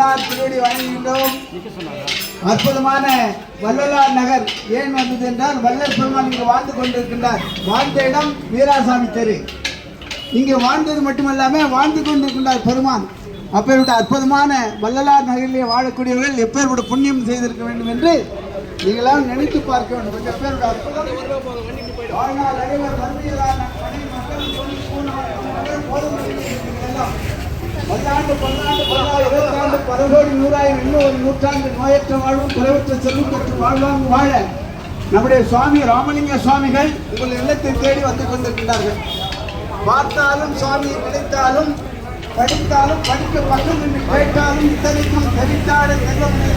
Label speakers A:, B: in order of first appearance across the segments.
A: பொன்னார் திருவடி வழங்குகின்றோம். அற்புதமான வள்ளலார் நகர் ஏன் வந்தது என்றால் வல்லர் பெருமான் இங்கு வாழ்ந்து கொண்டிருக்கின்றார். வாழ்ந்த இடம் வீராசாமி தெரு. இங்கே வாழ்ந்தது மட்டுமல்லாம வாழ்ந்து கொண்டிருக்கின்றார் பெருமான். அப்பேற்பட்ட அற்புதமான வள்ளலார் நகரிலே வாழக்கூடியவர்கள் எப்பேற்பட்ட புண்ணியம் செய்திருக்க வேண்டும் என்று நீங்களாம் நினைத்து பார்க்க வேண்டும். எப்பேற்பட்ட அற்புதம். பல்லாண்டு பல்லாண்டு பல்லாண்டு இருபத்தாண்டு பல கோடி நூறாயிரம் இன்னும் ஒரு நூற்றாண்டு நோயற்ற வாழ்வும் குறைவற்ற செல்வம் பெற்று வாழ்வாங்க வாழ நம்முடைய சுவாமி ராமலிங்க சுவாமிகள் உங்கள் இல்லத்தை தேடி வந்து கொண்டிருக்கிறார்கள் பார்த்தாலும் சுவாமியை கிடைத்தாலும் படித்தாலும் படிக்க பக்கம் என்று கேட்டாலும் இத்தனைக்கும் தெரித்தாட செல்வமுடைய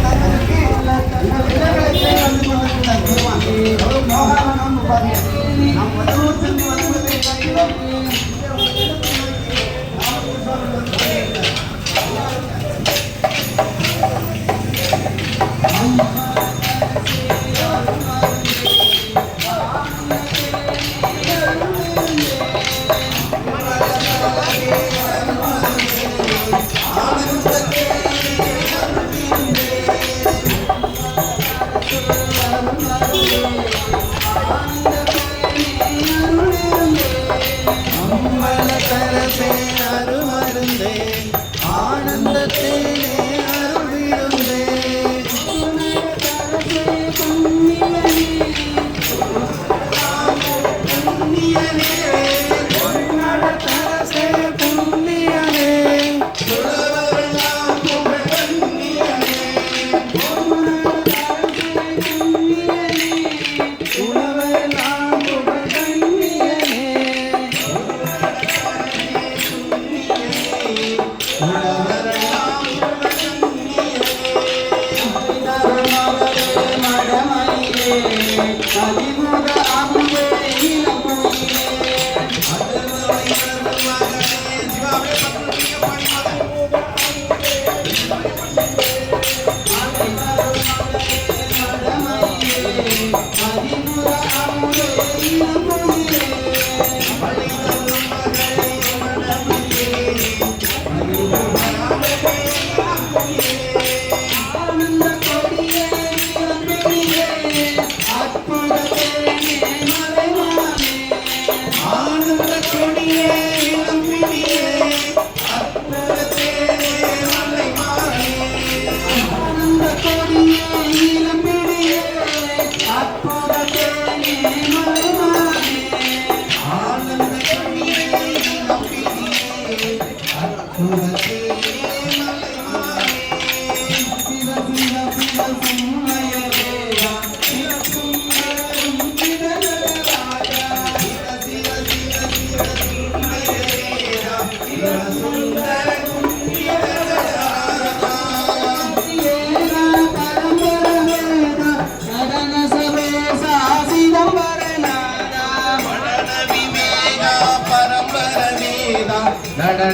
B: Thank. Ibu dan Abu.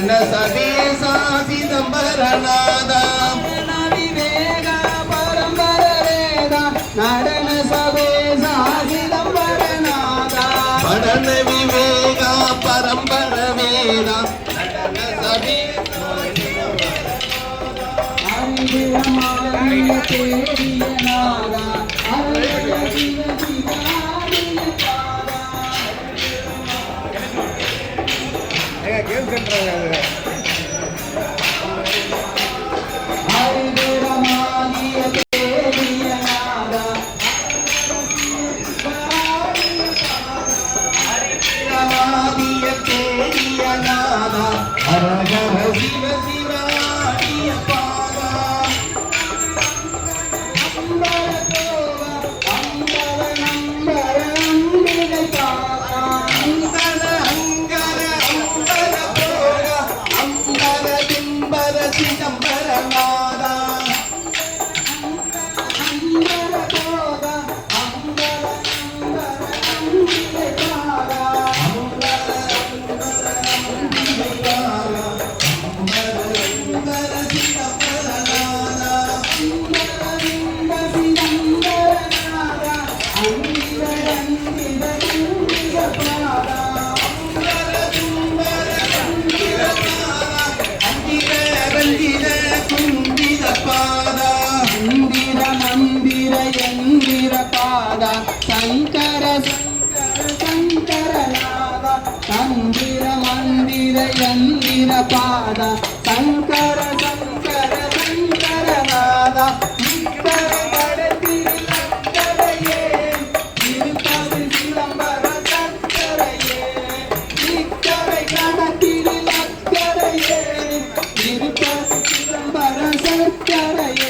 B: நடன சவேசா சிதம்பரநாதா விவேகா பரம்பர வேதா நடன சவேசா சிதம்பரநாதா படன விவேகா பரம்பர வேதா. நடன சவேசா அறிவியமானிய தேடிய நாதா. அருள சிவ சிவானிய பாதா அறிவியமானிய மந்திர மந்திர யந்திர பாத. சங்கர சங்கர சங்கரநாத இக்கர கடத்தில் அக்கரையே இருப்பது சிதம்பர சக்கரையே இக்கரை கடத்தில் அக்கரையே இருப்பது சிதம்பர சக்கரையே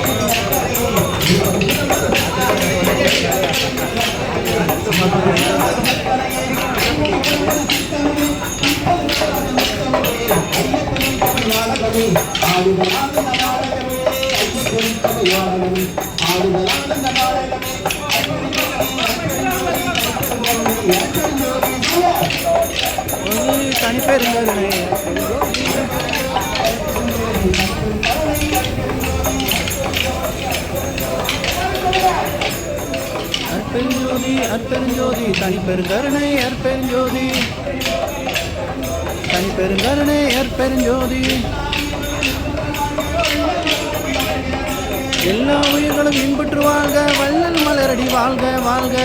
C: தனிப்பெருங்கருணை அற்பெருஞ்சோதி அற்பெருஞ்சோதி தனிப்பெருங்கருணை அற்பெருஞ்சோதி தனிப்பெருங்கருணை அற்பெருஞ்சோதி எல்லா உயிர்களும் இன்புற்று வாழ்க வள்ளல் மலரடி வாழ்க வாழ்க.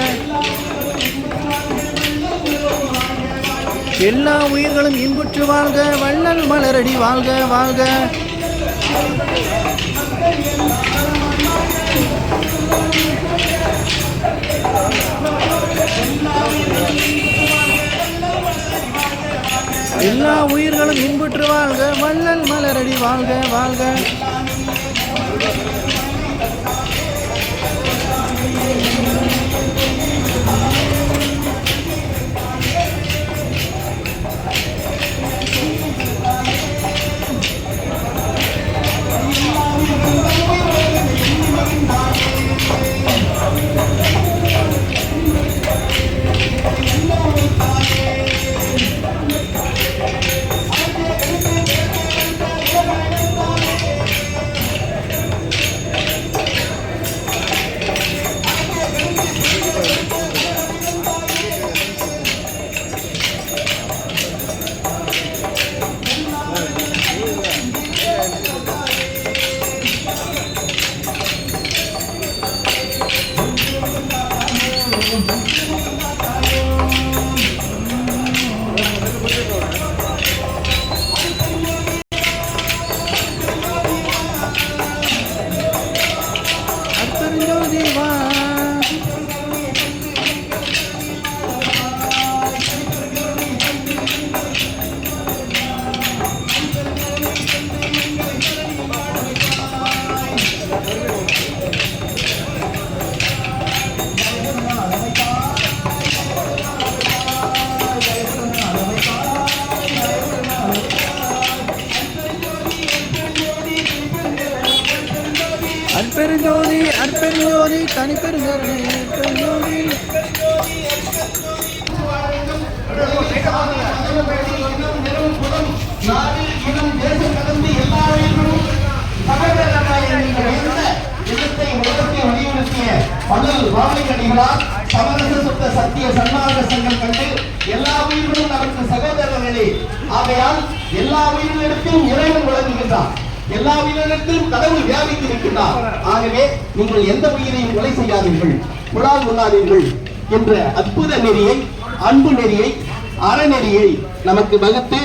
C: எல்லா உயிர்களும் இன்புற்று வாழ்க வள்ளல் மலரடி வாழ்க வாழ்க. எல்லா உயிர்களும் இன்புற்று வாழ்க வள்ளல் மலரடி வாழ்க வாழ்க. அற்பெருஞ்சோதி வா
B: நாடு இனம் தேசம் கடந்து எல்லா உயிர்களும் சகோதரராய் இடத்தை உலகத்தை வலியுறுத்திய மணல் வாழைக்கடிகளால் சமரச சுத்த சத்திய சன்மார்க்க சங்கம் கண்டு எல்லா உயிர்களும் நமக்கு சகோதரர்களே. ஆகையால் எல்லா உயிரினத்திலும் இறைவன் விளங்குகின்றார். எல்லா உயிரினத்திலும் கடவுள் வியாபித்து இருக்கின்றார் ஆகவே நீங்கள் எந்த உயிரையும் கொலை செய்யாதீர்கள். புலால் உள்ளாதீர்கள் என்ற அற்புத நெறியை அன்பு நெறியை அறநெறியை நமக்கு வகுத்து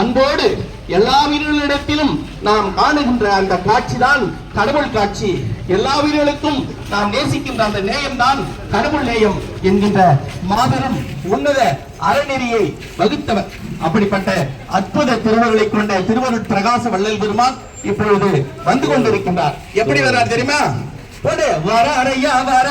B: அன்போடு எல்லா வீரர்களிடத்திலும் நாம் காணுகின்ற அந்த காட்சிதான் கடவுள் காட்சி. எல்லா உயிர்களுக்கும் நாம் நேசிக்கின்ற அந்த நேயம் தான் கடவுள் நேயம் என்கின்ற மாபெரும் உன்னத அறநெறியை வகுத்தவர். அப்படிப்பட்ட அற்புத திருவருளை கொண்ட திருவருட் பிரகாச வள்ளல் பெருமான் இப்பொழுது வந்து கொண்டிருக்கின்றார். எப்படி வர்றார் தெரியுமா? வர அறையா வர